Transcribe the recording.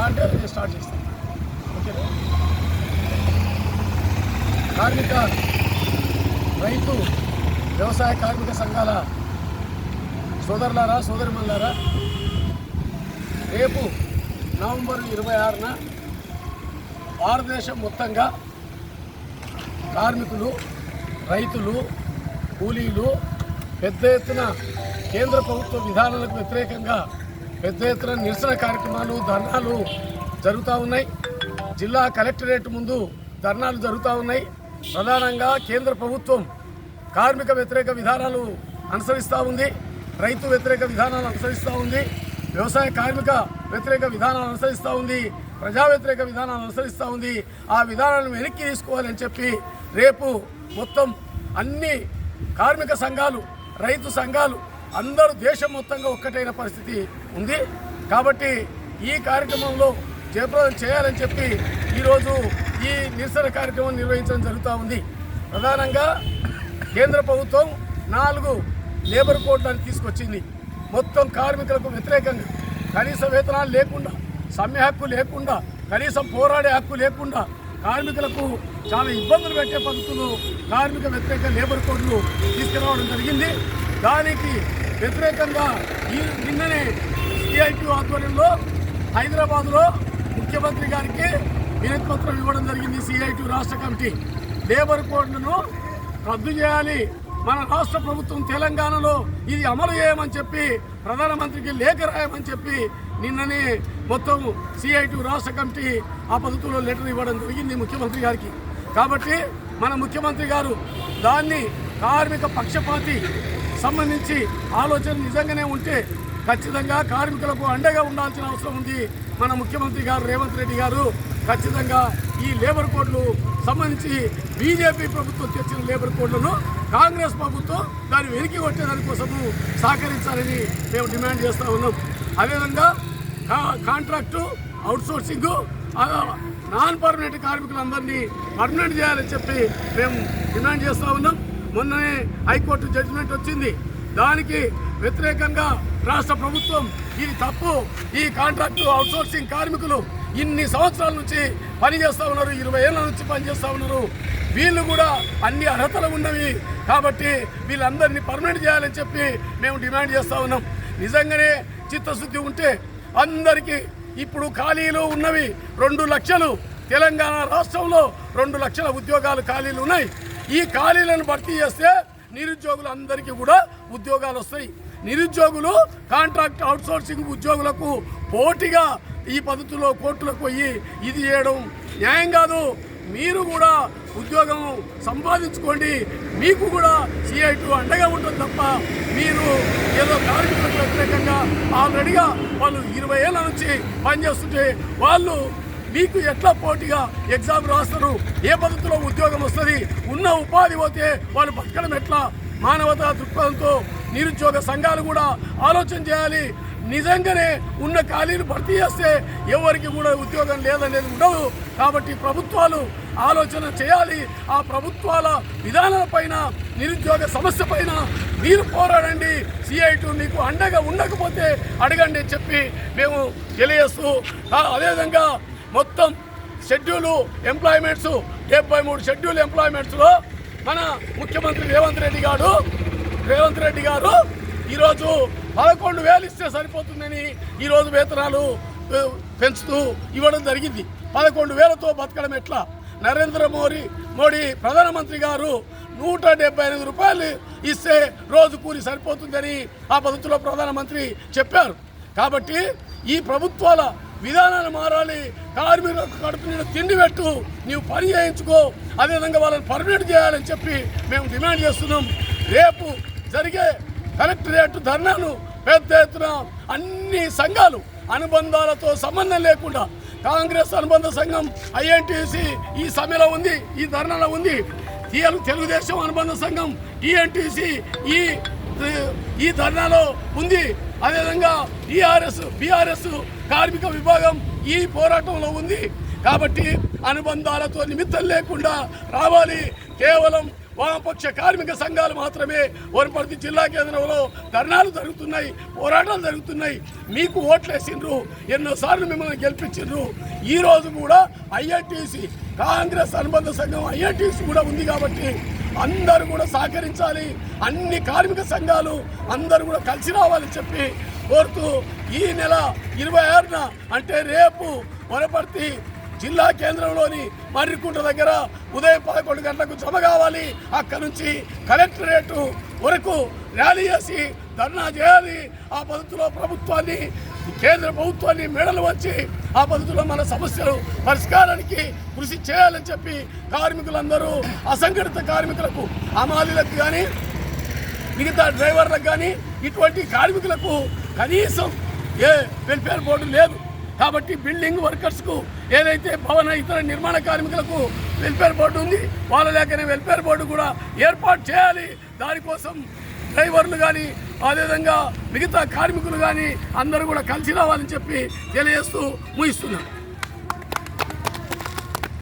అంటే స్టార్ట్ చేస్తాం ఓకేనా? కార్మిక రైతు వ్యవసాయ కార్మిక సంఘాల సోదరులారా సోదరిమల్లారా రేపు నవంబర్ ఇరవై ఆరున భారతదేశం మొత్తంగా కార్మికులు రైతులు కూలీలు పెద్ద ఎత్తున కేంద్ర ప్రభుత్వ విధానాలకు వ్యతిరేకంగా పెద్ద ఎత్తున నిరసన కార్యక్రమాలు ధర్నాలు జరుగుతూ ఉన్నాయి. జిల్లా కలెక్టరేట్ ముందు ధర్నాలు జరుగుతూ ఉన్నాయి. ప్రధానంగా కేంద్ర ప్రభుత్వం కార్మిక వ్యతిరేక విధానాలు అనుసరిస్తూ ఉంది. రైతు వ్యతిరేక విధానాలు అనుసరిస్తూ ఉంది. వ్యవసాయ కార్మిక వ్యతిరేక విధానాలు అనుసరిస్తూ ఉంది. ప్రజా వ్యతిరేక విధానాలు అనుసరిస్తూ ఉంది. ఆ విధానాలను వెనక్కి తీసుకోవాలని చెప్పి రేపు మొత్తం అన్ని కార్మిక సంఘాలు రైతు సంఘాలు అందరూ దేశం మొత్తంగా ఒక్కటైన పరిస్థితి ఉంది. కాబట్టి ఈ కార్యక్రమంలో జయప్రదం చేయాలని చెప్పి ఈరోజు ఈ నిరసన కార్యక్రమం నిర్వహించడం జరుగుతూ ఉంది. ప్రధానంగా కేంద్ర ప్రభుత్వం నాలుగు లేబర్ కోడ్లను తీసుకొచ్చింది. మొత్తం కార్మికులకు వ్యతిరేకంగా కనీస వేతనాలు లేకుండా సమ్మె హక్కు లేకుండా కనీసం పోరాడే హక్కు లేకుండా కార్మికులకు చాలా ఇబ్బందులు పెట్టే పద్ధతులు కార్మిక వ్యతిరేక లేబర్ కోడ్లు తీసుకురావడం జరిగింది. దానికి వ్యతిరేకంగా ఈ నిన్ననే సిఐటి ఆధ్వర్యంలో హైదరాబాద్లో ముఖ్యమంత్రి గారికి వినతిపత్రం ఇవ్వడం జరిగింది సిఐటి రాష్ట్ర కమిటీ. లేబర్ కోడ్లను రద్దు చేయాలి. మన రాష్ట్ర ప్రభుత్వం తెలంగాణలో ఇది అమలు చేయమని చెప్పి ప్రధానమంత్రికి లేఖ రాయమని చెప్పి నిన్ననే మొత్తం సిఐటి రాష్ట్ర కమిటీ ఆ పద్ధతిలో లెటర్ ఇవ్వడం జరిగింది ముఖ్యమంత్రి గారికి. కాబట్టి మన ముఖ్యమంత్రి గారు దాన్ని కార్మిక పక్షపాతి సంబంధించి ఆలోచన నిజంగానే ఉంటే ఖచ్చితంగా కార్మికులకు అండగా ఉండాల్సిన అవసరం ఉంది. మన ముఖ్యమంత్రి గారు రేవంత్ రెడ్డి గారు ఖచ్చితంగా ఈ లేబర్ కోడ్లు సంబంధించి బీజేపీ ప్రభుత్వం తెచ్చిన లేబర్ కోడ్లను కాంగ్రెస్ ప్రభుత్వం దాన్ని వెనక్కి కొట్టేదాని కోసము సహకరించాలని మేము డిమాండ్ చేస్తూ ఉన్నాం. అదేవిధంగా కా- కాంట్రాక్టు అవుట్సోర్సింగ్ నాన్ పర్మనెంట్ కార్మికులందరినీ పర్మనెంట్ చేయాలని చెప్పి మేము డిమాండ్ చేస్తూ ఉన్నాం. మొన్ననే హైకోర్టు జడ్జిమెంట్ వచ్చింది. దానికి వ్యతిరేకంగా రాష్ట్ర ప్రభుత్వం ఇది తప్పు. ఈ కాంట్రాక్టు అవుట్సోర్సింగ్ కార్మికులు ఇన్ని సంవత్సరాల నుంచి పనిచేస్తూ ఉన్నారు ఇరవై ఏళ్ళ నుంచి పనిచేస్తూ ఉన్నారు. వీళ్ళు కూడా అన్ని అర్హతలు ఉన్నవి కాబట్టి వీళ్ళందరినీ పర్మనెంట్ చేయాలని చెప్పి మేము డిమాండ్ చేస్తూ ఉన్నాం. నిజంగానే చిత్తశుద్ధి ఉంటే అందరికీ ఇప్పుడు ఖాళీలు ఉన్నవి రెండు లక్షలు. తెలంగాణ రాష్ట్రంలో రెండు లక్షల ఉద్యోగాలు ఖాళీలు ఉన్నాయి. ఈ ఖాళీలను భర్తీ చేస్తే నిరుద్యోగులు అందరికీ కూడా ఉద్యోగాలు వస్తాయి. నిరుద్యోగులు కాంట్రాక్ట్ అవుట్సోర్సింగ్ ఉద్యోగులకు పోటీగా ఈ పద్ధతిలో కోర్టులకు పోయి ఇది చేయడం న్యాయం కాదు. మీరు కూడా ఉద్యోగం సంపాదించుకోండి. మీకు కూడా సిఐ టూ అండగా ఉంటుంది తప్ప మీరు ఏదో కార్మికులకు వ్యతిరేకంగా ఆల్రెడీగా వాళ్ళు ఇరవై ఏళ్ళ నుంచి పనిచేస్తుంటే వాళ్ళు మీకు ఎట్లా పోటీగా ఎగ్జామ్ రాస్తారు? ఏ పద్ధతిలో ఉద్యోగం వస్తుంది? ఉన్న ఉపాధి పోతే వాళ్ళు బతకడం ఎట్లా? మానవతా దృక్పథంతో నిరుద్యోగ సంఘాలు కూడా ఆలోచన చేయాలి. నిజంగానే ఉన్న ఖాళీలు భర్తీ చేస్తే ఎవరికి కూడా ఉద్యోగం లేదనేది ఉండదు. కాబట్టి ప్రభుత్వాలు ఆలోచన చేయాలి. ఆ ప్రభుత్వాల విధానాలపైన నిరుద్యోగ సమస్య పైన మీరు పోరాడండి. సిఐటు మీకు అండగా ఉండకపోతే అడగండి చెప్పి మేము తెలియజేస్తూ అదేవిధంగా మొత్తం షెడ్యూలు ఎంప్లాయ్మెంట్స్ డెబ్బై మూడు షెడ్యూల్ ఎంప్లాయ్మెంట్స్లో మన ముఖ్యమంత్రి రేవంత్ రెడ్డి గారు రేవంత్ రెడ్డి గారు ఈరోజు పదకొండు వేలు ఇస్తే సరిపోతుందని ఈరోజు వేతనాలు పెంచుతూ ఇవ్వడం జరిగింది. పదకొండు వేలతో బతకడం ఎట్లా? నరేంద్ర మోడీ మోడీ ప్రధానమంత్రి గారు నూట డెబ్బై ఎనిమిది రూపాయలు ఇస్తే రోజు కూలి సరిపోతుందని ఆ పద్ధతిలో ప్రధానమంత్రి చెప్పారు. కాబట్టి ఈ ప్రభుత్వాల విధానాలు మారాలి. కార్మికులకు కడుపు తిండి పెట్టు. నీవు పని చేయించుకో అదేవిధంగా వాళ్ళని పర్మినెంట్ చేయాలని చెప్పి మేము డిమాండ్ చేస్తున్నాం. రేపు జరిగే కలెక్టరేట్ ధర్నాను పెద్ద ఎత్తున అన్ని సంఘాలు అనుబంధాలతో సంబంధం లేకుండా కాంగ్రెస్ అనుబంధ సంఘం ఐఎన్టీసీ ఈ సమ్మెలో ఉంది ఈ ధర్నాలో ఉంది. తెలుగుదేశం అనుబంధ సంఘం టీఎన్టీసీ ఈ ఈ ధర్నాలో ఉంది. అదేవిధంగా ఈఆర్ఎస్ బీఆర్ఎస్ కార్మిక విభాగం ఈ పోరాటంలో ఉంది. కాబట్టి అనుబంధాలతో నిమిత్తం లేకుండా రావాలి. కేవలం వామపక్ష కార్మిక సంఘాలు మాత్రమే. వనపర్తి జిల్లా కేంద్రంలో ధర్నాలు జరుగుతున్నాయి పోరాటాలు జరుగుతున్నాయి. మీకు ఓట్లేసిండ్రు ఎన్నోసార్లు మిమ్మల్ని గెలిపించిండ్రు. ఈరోజు కూడా ఐఆర్టీసీ కాంగ్రెస్ అనుబంధ సంఘం ఐఆర్టీసీ కూడా ఉంది కాబట్టి అందరూ కూడా సహకరించాలి. అన్ని కార్మిక సంఘాలు అందరూ కూడా కలిసి రావాలని చెప్పి కోరుతూ ఈ నెల ఇరవై ఆరున అంటే రేపు వనపర్తి జిల్లా కేంద్రంలోని మర్రికుంట దగ్గర ఉదయం పదకొండు గంటలకు జమ కావాలి. అక్కడి నుంచి కలెక్టరేట్ వరకు ర్యాలీ చేసి ధర్నా చేయాలి. ఆ పద్ధతిలో ప్రభుత్వాన్ని కేంద్ర ప్రభుత్వాన్ని మెడలు వచ్చి ఆ పద్ధతిలో మన సమస్యలు పరిష్కారానికి కృషి చేయాలని చెప్పి కార్మికులందరూ అసంఘటిత కార్మికులకు అమాలీలకు కానీ మిగతా డ్రైవర్లకు కానీ ఇటువంటి కార్మికులకు కనీసం ఏ వెల్ఫేర్ బోర్డు లేదు. కాబట్టి బిల్డింగ్ వర్కర్స్కు ఏదైతే భవన ఇతర నిర్మాణ కార్మికులకు వెల్ఫేర్ బోర్డు ఉంది వాళ్ళ లేకనే వెల్ఫేర్ బోర్డు కూడా ఏర్పాటు చేయాలి. దానికోసం డ్రైవర్లు కానీ అదేవిధంగా మిగతా కార్మికులు కానీ అందరూ కూడా కలిసి రావాలని చెప్పి తెలియజేస్తూ ముగిస్తున్నాను